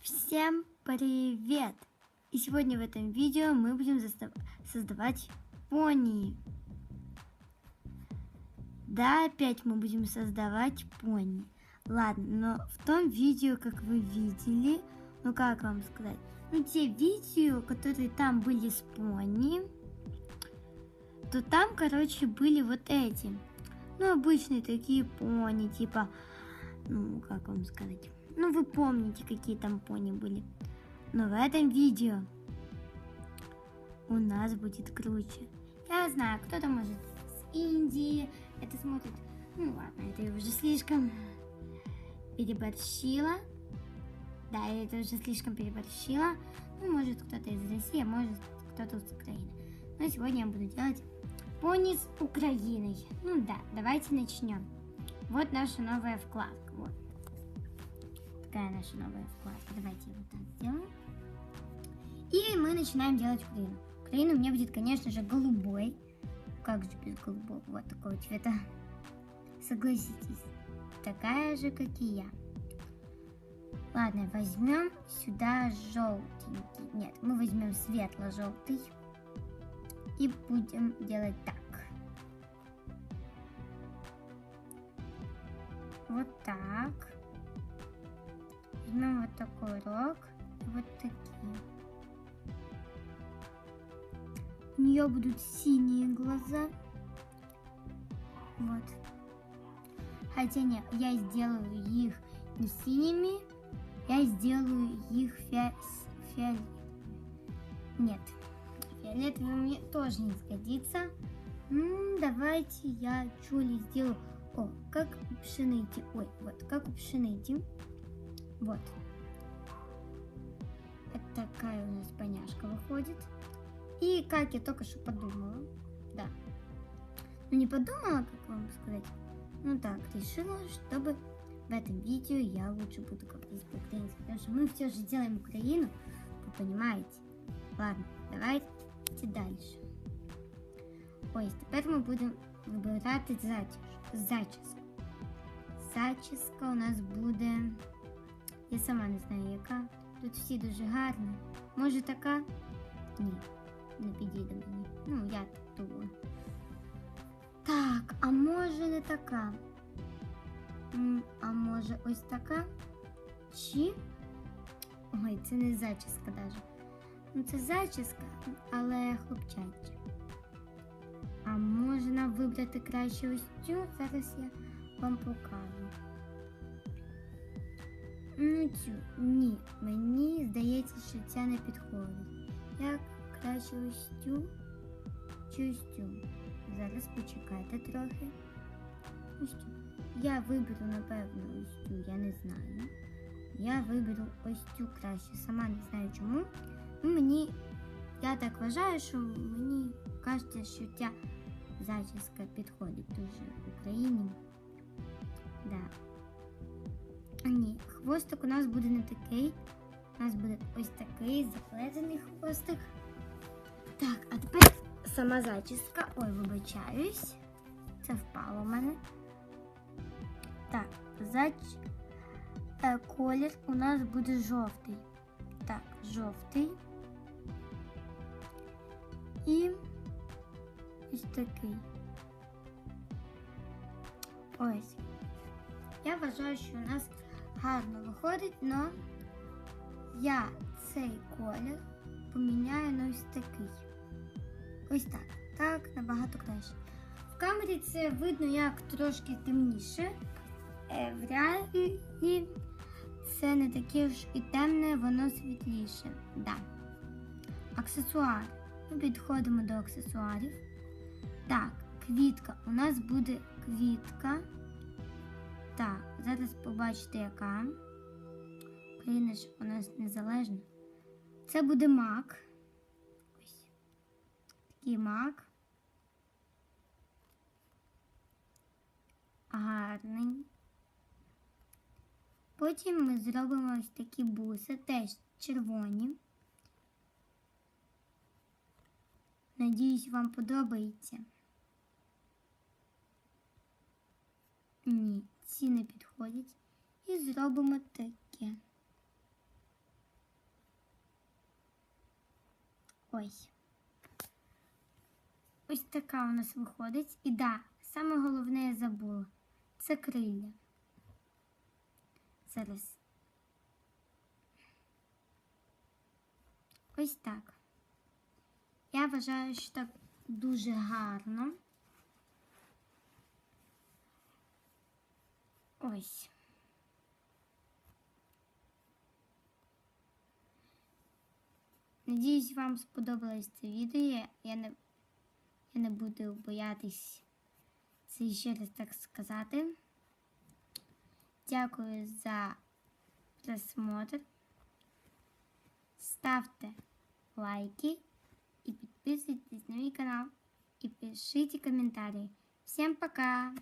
Всем привет! И сегодня в этом видео мы будем создавать пони. Да, опять мы будем создавать пони. Ладно, но в том видео, как вы видели, ну как вам сказать, ну те видео, которые там были с пони, то там, короче, были вот эти. Ну, обычные такие пони, типа, ну, как вам сказать, ну, вы помните, какие там пони были. Но в этом видео у нас будет круче. Я знаю, кто-то может с Индии это смотрит. Ну ладно, это я уже слишком переборщила. Да, я это уже слишком переборщила. Ну, может, кто-то из России, а может, кто-то с Украины. Но сегодня я буду делать пони с Украиной. Ну да, давайте начнем. Вот наша новая вкладка. Вот. Такая наша новая вкладка. Давайте вот так сделаем. И мы начинаем делать Украину. Украина у меня будет, конечно же, голубой. Как же без голубого? Вот такого цвета. Согласитесь. Такая же, как и я. Ладно, возьмем сюда желтенький. Нет, мы возьмем светло-желтый. И будем делать так. Вот так. Вот такой рог. Вот такие. У нее будут синие глаза. Вот. Хотя нет, я сделаю их не синими, я сделаю их фи фиолетовыми. Нет, фиолетовый мне тоже не сгодится. М, давайте я чули сделаю. О, как у пшеницы. Ой, вот, как у пшеницы. Вот Это такая у нас поняшка выходит. И как я только что подумала. Да. Ну не подумала, как вам сказать. Ну так, решила, чтобы в этом видео я лучше буду говорить по-украински. Потому что мы все же делаем Украину, вы понимаете. Ладно, давайте дальше. Ось, тепер ми будемо вибирати зачіс- зачіску. Зачіска у нас буде. Я сама не знаю яка. Тут всі дуже гарні. Може така? Ні, не підійде мені. Ну, я думаю. Так, а може не така? А може ось така? Чи? Ой, це не зачіска даже. Ну, це зачіска, але хлопчача. А можна вибрати краще ось цю? Зараз я вам покажу. Ну цю. Ні, мені здається, що ця не підходить. Як краще ось цю чи ось цю? Зараз почекайте трохи. Ось цю. Я виберу, напевно, ось цю, я не знаю. Я виберу ось цю краще. Сама не знаю чому. Ну, мені, я так вважаю, що мені кажеться, що ця зачіска підходить дуже в Україні. Да. А ні, хвостик у нас буде не такий. У нас буде ось такий заплетений хвостик. Так, а тепер сама зачіска. Ой, вибачаюсь. Це впало в мене. Так, зач... е, колір у нас буде жовтий. Так, жовтий. І ось такий. Ось. Я вважаю, що у нас гарно виходить, але я цей колір поміняю на ось такий. Ось так. Так, набагато краще. В камері це видно як трошки темніше. Е, В реалі це не таке ж і темне, воно світліше. Да. Аксесуар. Ми підходимо до аксесуарів. Так, квітка. У нас буде квітка. Так, зараз побачите, яка. Україна ж у нас незалежна. Це буде мак. Ось. Такий мак. Гарний. Потім ми зробимо ось такі буси, теж червоні. Надіюсь, вам подобається. Ні, ці не підходять. І зробимо таке. Ось. Ось така у нас виходить. І да, саме головне я забула. Це крилля. Зараз. Ось так. Я вважаю, що так дуже гарно. Ось. Надіюсь, вам сподобалось це відео. Я не, я не буду боятись це ще раз так сказати. Дякую за просмотр. Ставте лайки и подписывайтесь на мой канал. И пишите комментарии. Всем пока!